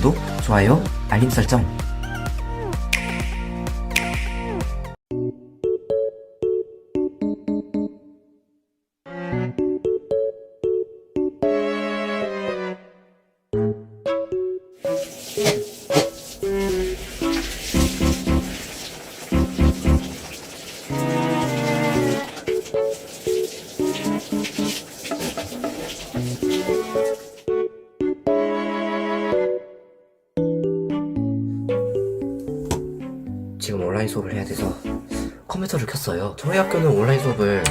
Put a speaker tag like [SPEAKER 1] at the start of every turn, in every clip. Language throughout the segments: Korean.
[SPEAKER 1] 구독, 좋아요, 알림 설정. 지금 온라인 수업을 해야 돼서 컴퓨터를 켰어요. 저희 학교는 온라인 수업을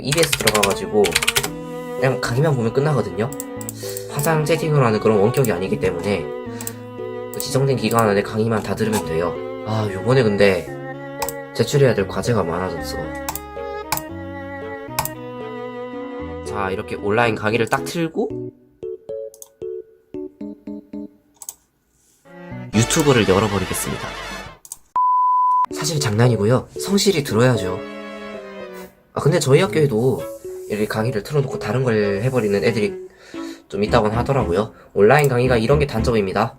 [SPEAKER 1] EBS 들어가가지고 그냥 강의만 보면 끝나거든요. 화상 채팅으로 하는 그런 원격이 아니기 때문에 그 지정된 기간 안에 강의만 다 들으면 돼요. 아, 요번에 근데 제출해야 될 과제가 많아졌어. 자, 이렇게 온라인 강의를 딱 틀고 유튜브를 열어버리겠습니다. 사실 장난이고요. 성실히 들어야죠. 아 근데 저희 학교에도 이렇게 강의를 틀어놓고 다른 걸 해버리는 애들이 좀 있다곤 하더라고요. 온라인 강의가 이런 게 단점입니다.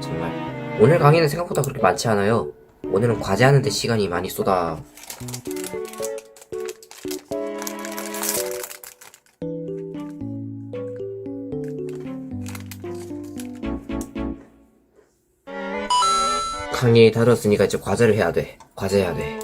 [SPEAKER 1] 정말. 오늘 강의는 생각보다 그렇게 많지 않아요. 오늘은 과제하는데 시간이 많이 쏟아. 강의 다뤘으니까 이제 과제를 해야 돼. 과제 해야 돼.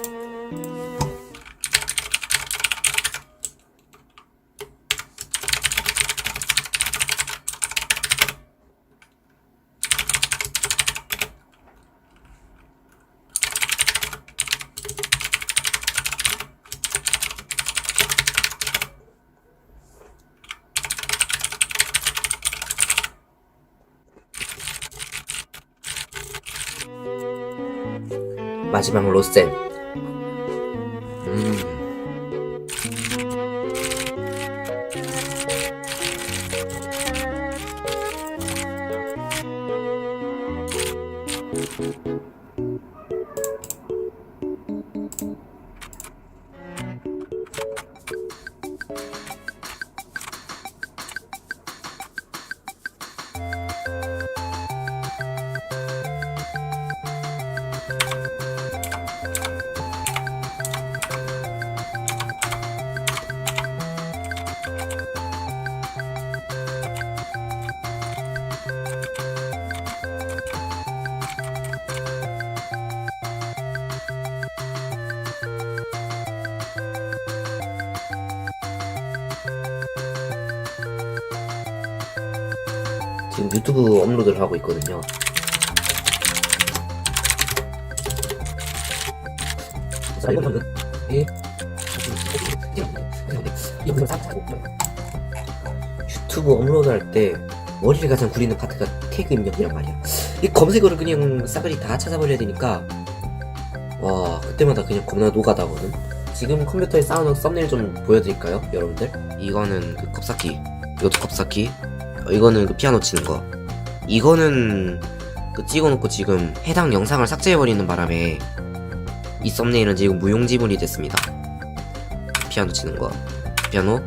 [SPEAKER 1] 마지막 로센. 음. 지금 유튜브 업로드를 하고 있거든요. 자, 이거는 예. 유튜브 업로드 할 때 머리를 가장 구리는 파트가 태그 입력이란 말이야. 이 검색어를 그냥 싸그리 다 찾아버려야 되니까 와 그때마다 그냥 겁나 노가다거든. 지금 컴퓨터에 쌓아놓은 썸네일 좀 보여드릴까요, 여러분들? 이거는 그 컵쌓기, 이것도 어, 이거는 그 피아노 치는 거. 이거는 그 찍어놓고 지금 해당 영상을 삭제해버리는 바람에 이 썸네일은 지금 무용지물이 됐습니다. 피아노 치는 거. 피아노,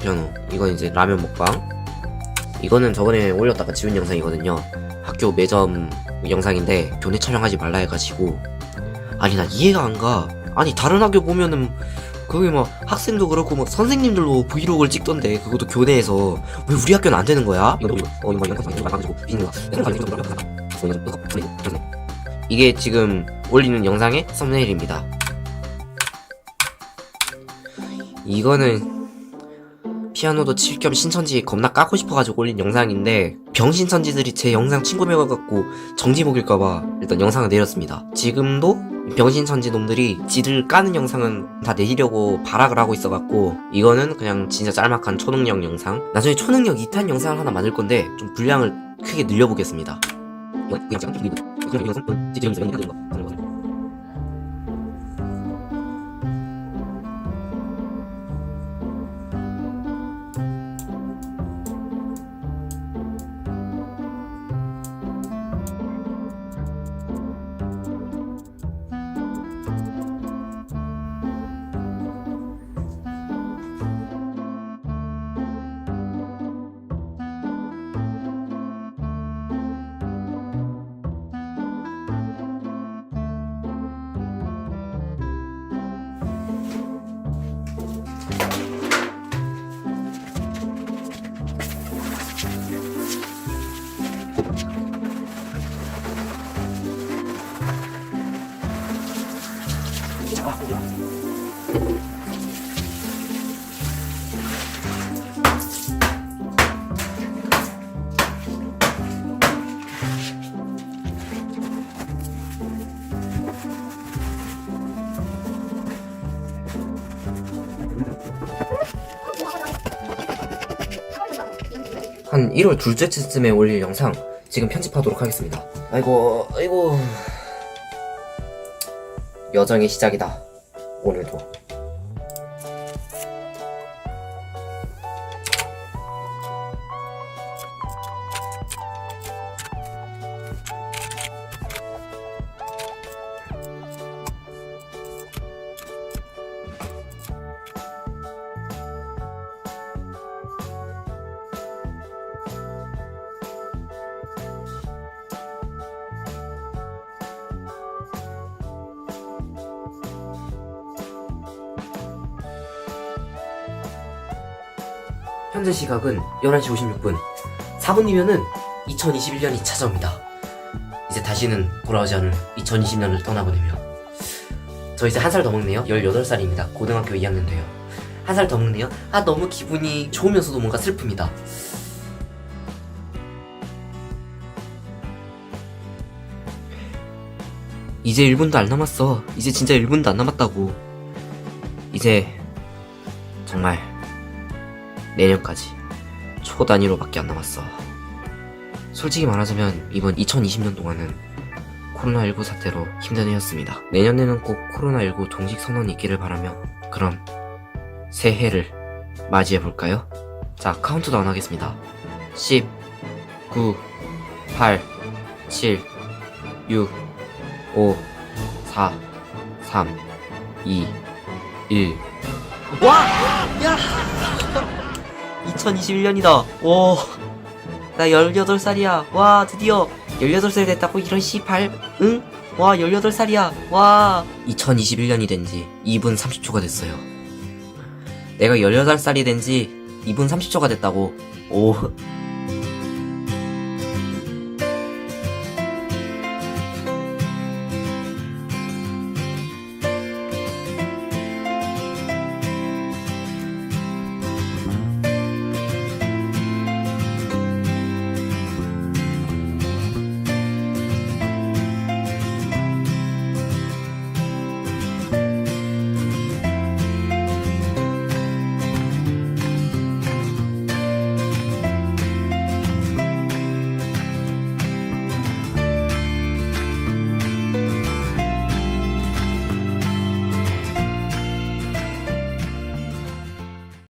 [SPEAKER 1] 피아노. 이건 이제 라면 먹방. 이거는 저번에 올렸다가 지운 영상이거든요. 학교 매점 영상인데 교내 촬영하지 말라 해가지고 아니 나 이해가 안 가. 아니 다른 학교 보면은 거기 막 학생도 그렇고 뭐 선생님들도 브이로그를 찍던데 그것도 교내에서 왜 우리 학교는 안 되는 거야? 이게 지금 올리는 영상의 썸네일입니다. 이거는 피아노도 칠 겸 신천지 겁나 까고 싶어가지고 올린 영상인데 병신천지들이 제 영상 친구 맺어갖고 정지 먹일까봐 일단 영상을 내렸습니다. 지금도 병신 천지 놈들이 지들 까는 영상은 다 내리려고 발악을 하고 있어갖고 이거는 그냥 진짜 짤막한 초능력 영상 나중에 초능력 2탄 영상을 하나 만들 건데 좀 분량을 크게 늘려보겠습니다. 한 1월 둘째 주쯤에 올릴 영상 지금 편집하도록 하겠습니다. 아이고, 아이고. 여정의 시작이다. 오늘도. 현재 시각은 11시 56분. 4분 뒤면은 2021년이 찾아옵니다. 이제 다시는 돌아오지 않을 2020년을 떠나보내며. 저 이제 한 살 더 먹네요. 18살입니다. 고등학교 2학년 돼요. 한 살 더 먹네요. 아, 너무 기분이 좋으면서도 뭔가 슬픕니다. 이제 1분도 안 남았어. 이제 진짜 1분도 안 남았다고. 이제 정말 내년까지 초 단위로밖에 안 남았어. 솔직히 말하자면 이번 2020년 동안은 코로나19 사태로 힘든 해였습니다. 내년에는 꼭 코로나19 종식 선언이 있기를 바라며 그럼 새해를 맞이해 볼까요? 자 카운트다운 하겠습니다. 10, 9, 8, 7, 6, 5, 4, 3, 2, 1. 와! 야! 2021년이다. 오. 나 18살이야. 와, 드디어 18살 됐다고 이런 씨발. 응? 와, 18살이야. 와. 2021년이 된 지 2분 30초가 됐어요. 내가 18살이 된 지 2분 30초가 됐다고. 오.